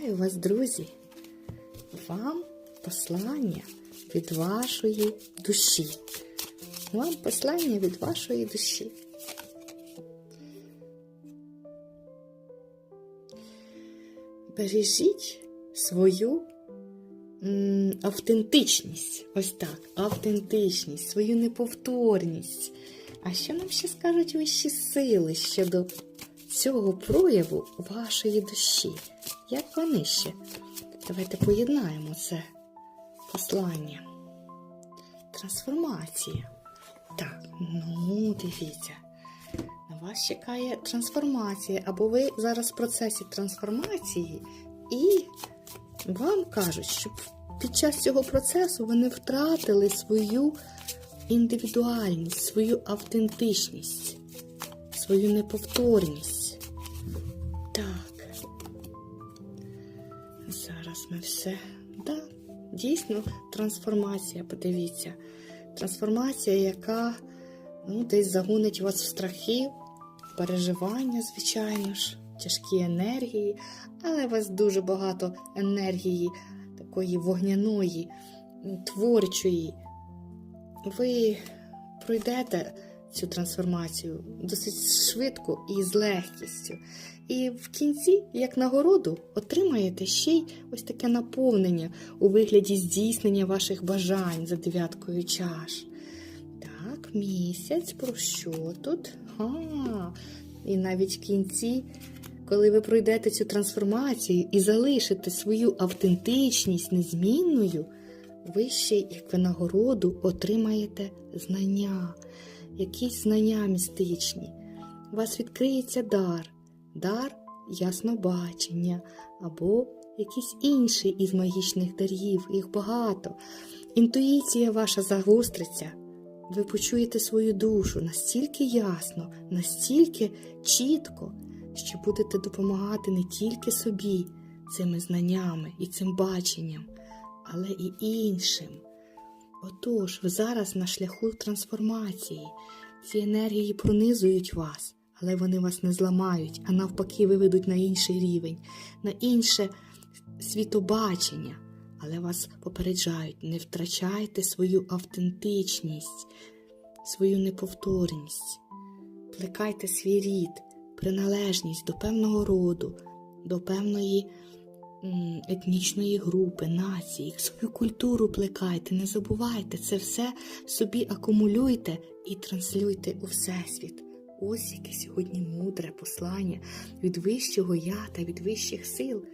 Вітаю вас, друзі! Вам послання від вашої душі. Вам послання від вашої душі. Бережіть свою автентичність. Ось так, автентичність, свою неповторність. А що нам ще скажуть вищі сили щодо цього прояву вашої душі? Як вони ще? Давайте поєднаємо це послання. Трансформація. Так, ну дивіться. На вас чекає трансформація, або ви зараз в процесі трансформації, і вам кажуть, щоб під час цього процесу ви не втратили свою індивідуальність, свою автентичність, свою неповторність. Так. Зараз ми все. Да, дійсно, трансформація, подивіться. Трансформація, яка ну, десь загонить вас в страхи, переживання, звичайно ж, тяжкі енергії, але у вас дуже багато енергії, такої вогняної, творчої. Ви пройдете цю трансформацію досить швидко і з легкістю. І в кінці, як нагороду, отримаєте ще й ось таке наповнення у вигляді здійснення ваших бажань за дев'яткою чаш. Так, місяць, про що тут? А, і навіть в кінці, коли ви пройдете цю трансформацію і залишите свою автентичність незмінною, ви ще, як винагороду, отримаєте знання, якісь знання містичні. У вас відкриється дар, дар яснобачення або якийсь інший із магічних дарів, їх багато. Інтуїція ваша загостриться. Ви почуєте свою душу настільки ясно, настільки чітко, що будете допомагати не тільки собі цими знаннями і цим баченням, але і іншим. Отож, ви зараз на шляху трансформації. Ці енергії пронизують вас, але вони вас не зламають, а навпаки, виведуть на інший рівень, на інше світобачення. Але вас попереджають, не втрачайте свою автентичність, свою неповторність, плекайте свій рід, приналежність до певного роду, до певної етнічної групи, нації, свою культуру плекайте, не забувайте це все собі акумулюйте і транслюйте у всесвіт. Ось яке сьогодні мудре послання від вищого я та від вищих сил